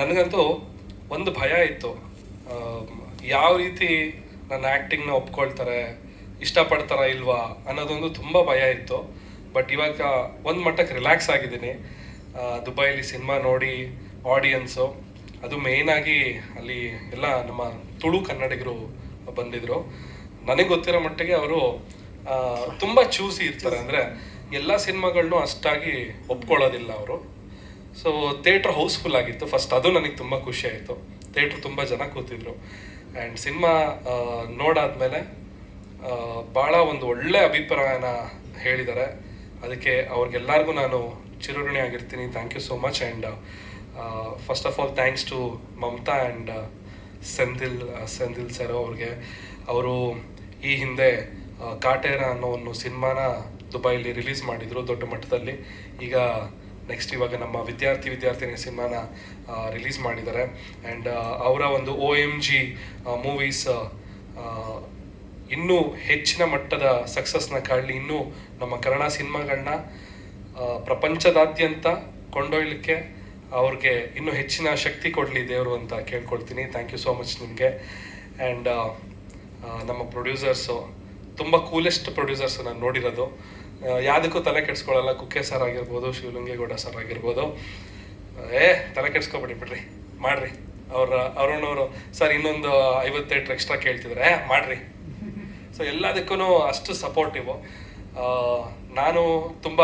ನನಗಂತೂ ಒಂದು ಭಯ ಇತ್ತು. ಯಾವ ರೀತಿ ನನ್ನ ಆ್ಯಕ್ಟಿಂಗ್ನ ಒಪ್ಕೊಳ್ತಾರೆ ಇಷ್ಟಪಡ್ತಾರ ಇಲ್ವಾ ಅನ್ನೋದೊಂದು ತುಂಬ ಭಯ ಇತ್ತು. ಬಟ್ ಇವಾಗ ಒಂದು ಮಟ್ಟಕ್ಕೆ ರಿಲ್ಯಾಕ್ಸ್ ಆಗಿದ್ದೀನಿ. ದುಬೈಲಿ ಸಿನಿಮಾ ನೋಡಿ ಆಡಿಯನ್ಸು ಅದು ಮೇಯ್ನಾಗಿ ಅಲ್ಲಿ ಎಲ್ಲ ನಮ್ಮ ತುಳು ಕನ್ನಡಿಗರು ಬಂದಿದ್ರು. ನನಗೆ ಗೊತ್ತಿರೋ ಮಟ್ಟಿಗೆ ಅವರು ತುಂಬ ಚೂಸಿ ಇರ್ತಾರೆ. ಅಂದರೆ ಎಲ್ಲ ಸಿನಿಮಾಗಳನ್ನೂ ಅಷ್ಟಾಗಿ ಒಪ್ಕೊಳ್ಳೋದಿಲ್ಲ ಅವರು. ಸೊ ಥಿಯೇಟ್ರ್ ಹೌಸ್ಫುಲ್ ಆಗಿತ್ತು. ಫಸ್ಟ್ ಅದು ನನಗೆ ತುಂಬ ಖುಷಿ ಆಯಿತು. ಥಿಯೇಟ್ರ್ ತುಂಬ ಜನ ಕೂತಿದ್ರು. ಆ್ಯಂಡ್ ಸಿನಿಮಾ ನೋಡಾದ್ಮೇಲೆ ಭಾಳ ಒಂದು ಒಳ್ಳೆ ಅಭಿಪ್ರಾಯನ ಹೇಳಿದ್ದಾರೆ ಅದಕ್ಕೆ ಅವ್ರಿಗೆಲ್ಲರಿಗೂ ನಾನು ಚಿರಋಣಿ ಆಗಿರ್ತೀನಿ. Thank you so much and first of all thanks to Mamata and Sendil Sendil sir ಅವ್ರಿಗೆ. ಅವರು ಈ ಹಿಂದೆ ಕಾಟೇರ ಅನ್ನೋ ಒಂದು ಸಿನಿಮಾನ ದುಬೈಲಿ ರಿಲೀಸ್ ಮಾಡಿದರು ದೊಡ್ಡ ಮಟ್ಟದಲ್ಲಿ. ಈಗ ನೆಕ್ಸ್ಟ್ ಇವಾಗ ನಮ್ಮ ವಿದ್ಯಾರ್ಥಿ ವಿದ್ಯಾರ್ಥಿನಿ ಸಿನಿಮಾನ ರಿಲೀಸ್ ಮಾಡಿದ್ದಾರೆ. ಆ್ಯಂಡ್ ಅವರ ಒಂದು ಒ ಎಂ ಜಿ ಮೂವೀಸ್ ಇನ್ನೂ ಹೆಚ್ಚಿನ ಮಟ್ಟದ ಸಕ್ಸಸ್ನ ಕಾಡಲಿ ಇನ್ನೂ ನಮ್ಮ ಕನ್ನಡ ಸಿನಿಮಾಗಳನ್ನ ಪ್ರಪಂಚದಾದ್ಯಂತ ಕೊಂಡೊಯ್ಲಿಕ್ಕೆ ಅವ್ರಿಗೆ ಇನ್ನೂ ಹೆಚ್ಚಿನ ಶಕ್ತಿ ಕೊಡಲಿ ದೇವರು ಅಂತ ಕೇಳ್ಕೊಳ್ತೀನಿ. ಥ್ಯಾಂಕ್ ಯು ಸೋ ಮಚ್ ನಿಮಗೆ. ಆ್ಯಂಡ್ ನಮ್ಮ ಪ್ರೊಡ್ಯೂಸರ್ಸು ತುಂಬ ಕೂಲೆಸ್ಟ್ ಪ್ರೊಡ್ಯೂಸರ್ಸ್ ನಾನು ನೋಡಿರೋದು. ಯಾವುದಕ್ಕೂ ತಲೆ ಕೆಡಿಸ್ಕೊಳ್ಳಲ್ಲ ಕುಕ್ಕೆ ಸರ್ ಆಗಿರ್ಬೋದು ಶಿವಲಿಂಗೇಗೌಡ ಸರ್ ಆಗಿರ್ಬೋದು. ಏ ತಲೆ ಕೆಡ್ಸ್ಕೊಬೇಡಿ ಬಿಡ್ರಿ ಮಾಡ್ರಿ. ಅವ್ರ ಅವ್ರವರು ಸರ್ ಇನ್ನೊಂದು ಐವತ್ತೆಂಟು ಎಕ್ಸ್ಟ್ರಾ ಕೇಳ್ತಿದ್ರೆ "ಏ, ಮಾಡ್ರಿ. ಸೊ ಎಲ್ಲದಕ್ಕೂ ಅಷ್ಟು ಸಪೋರ್ಟಿವು ನಾನು ತುಂಬ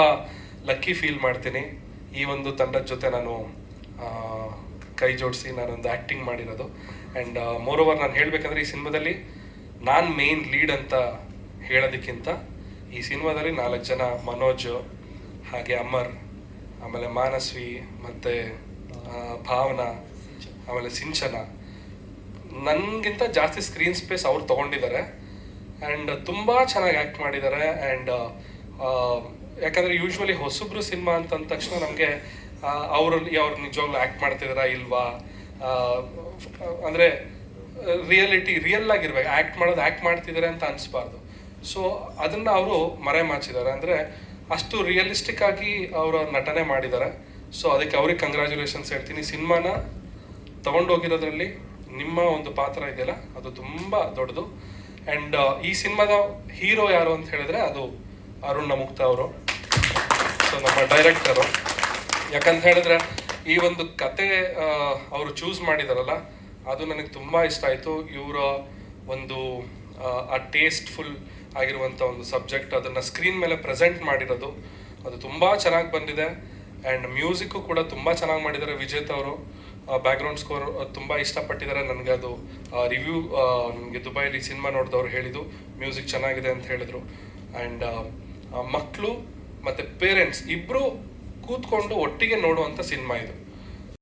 ಲಕ್ಕಿ ಫೀಲ್ ಮಾಡ್ತೀನಿ. ಈ ಒಂದು ತಂಡದ ಜೊತೆ ನಾನು ಕೈ ಜೋಡಿಸಿ ನಾನೊಂದು ಆ್ಯಕ್ಟಿಂಗ್ ಮಾಡಿರೋದು. ಆ್ಯಂಡ್ ಮೋರ್ ಓವರ್ ನಾನು ಹೇಳಬೇಕಂದ್ರೆ ಈ ಸಿನಿಮಾದಲ್ಲಿ ನಾನು ಮೇನ್ ಲೀಡ್ ಅಂತ ಹೇಳೋದಕ್ಕಿಂತ ಈ ಸಿನಿಮಾದಲ್ಲಿ ನಾಲ್ಕು ಜನ ಮನೋಜ್, ಹಾಗೆ ಅಮರ್, ಆಮೇಲೆ ಮಾನಸ್ವಿ ಮತ್ತು ಭಾವನಾ, ಆಮೇಲೆ ಸಿಂಚನ. ನನಗಿಂತ ಜಾಸ್ತಿ ಸ್ಕ್ರೀನ್ ಸ್ಪೇಸ್ ಅವ್ರು ತಗೊಂಡಿದ್ದಾರೆ. ಆ್ಯಂಡ್ ತುಂಬ ಚೆನ್ನಾಗಿ ಆ್ಯಕ್ಟ್ ಮಾಡಿದ್ದಾರೆ. ಆ್ಯಂಡ್ ಯಾಕಂದರೆ ಯೂಶ್ವಲಿ ಹೊಸಬ್ರು ಸಿನಿಮಾ ಅಂತಂದ ತಕ್ಷಣ ನಮಗೆ ಅವರು, ಅವ್ರು ನಿಜವಾಗ್ಲೂ ಆ್ಯಕ್ಟ್ ಮಾಡ್ತಿದಾರಾ ಇಲ್ವಾ? ಅಂದರೆ ರಿಯಾಲಿಟಿ ರಿಯಲ್ ಆಗಿರ್ಬೇಕು. ಆ್ಯಕ್ಟ್ ಮಾಡೋದು ಆ್ಯಕ್ಟ್ ಮಾಡ್ತಿದ್ದಾರೆ ಅಂತ ಅನಿಸ್ಬಾರ್ದು. ಸೊ ಅದನ್ನು ಅವರು ಮರೆ ಮಾಚಿದ್ದಾರೆ ಅಂದರೆ ಅಷ್ಟು ರಿಯಲಿಸ್ಟಿಕ್ ಆಗಿ ಅವರ ನಟನೆ ಮಾಡಿದ್ದಾರೆ. ಸೊ ಅದಕ್ಕೆ ಅವ್ರಿಗೆ ಕಂಗ್ರ್ಯಾಚುಲೇಷನ್ಸ್ ಹೇಳ್ತೀನಿ. ಸಿನಿಮಾನ ತಗೊಂಡೋಗಿರೋದ್ರಲ್ಲಿ ನಿಮ್ಮ ಒಂದು ಪಾತ್ರ ಇದೆಯಲ್ಲ ಅದು ತುಂಬ ದೊಡ್ಡದು. ಆ್ಯಂಡ್ ಈ ಸಿನಿಮಾದ ಹೀರೋ ಯಾರು ಅಂತ ಹೇಳಿದ್ರೆ ಅದು ಅರುಣ್ ನಮುಕ್ತ ಅವರು. ಸೊ ನಮ್ಮ ಡೈರೆಕ್ಟರು ಯಾಕಂತ ಹೇಳಿದ್ರೆ ಈ ಒಂದು ಕತೆ ಅವರು ಚೂಸ್ ಮಾಡಿದಾರಲ್ಲ ಅದು ನನಗೆ ತುಂಬ ಇಷ್ಟ ಆಯಿತು. ಇವರ ಒಂದು ಆ, ಟೇಸ್ಟ್ಫುಲ್ ಆಗಿರುವಂಥ ಒಂದು ಸಬ್ಜೆಕ್ಟ್ ಅದನ್ನು ಸ್ಕ್ರೀನ್ ಮೇಲೆ ಪ್ರೆಸೆಂಟ್ ಮಾಡಿರೋದು. ಅದು ತುಂಬ ಚೆನ್ನಾಗಿ ಬಂದಿದೆ. ಆ್ಯಂಡ್ ಮ್ಯೂಸಿಕ್ಕು ಕೂಡ ತುಂಬ ಚೆನ್ನಾಗಿ ಮಾಡಿದ್ದಾರೆ ವಿಜೇತ್ ಅವರು. ಬ್ಯಾಕ್ಗ್ರೌಂಡ್ ಸ್ಕೋರ್ ತುಂಬ ಇಷ್ಟಪಟ್ಟಿದ್ದಾರೆ ನನಗೆ ಅದು ರಿವ್ಯೂ ನನಗೆ ದುಬೈಲಿ ಸಿನಿಮಾ ನೋಡಿದವ್ರು ಹೇಳಿದ್ದು. ಮ್ಯೂಸಿಕ್ ಚೆನ್ನಾಗಿದೆ ಅಂತ ಹೇಳಿದರು. ಆ್ಯಂಡ್ ಮಕ್ಕಳು ಮತ್ತು ಪೇರೆಂಟ್ಸ್ ಇಬ್ಬರು ಕೂತ್ಕೊಂಡು ಒಟ್ಟಿಗೆ ನೋಡುವಂಥ ಸಿನಿಮಾ ಇದು.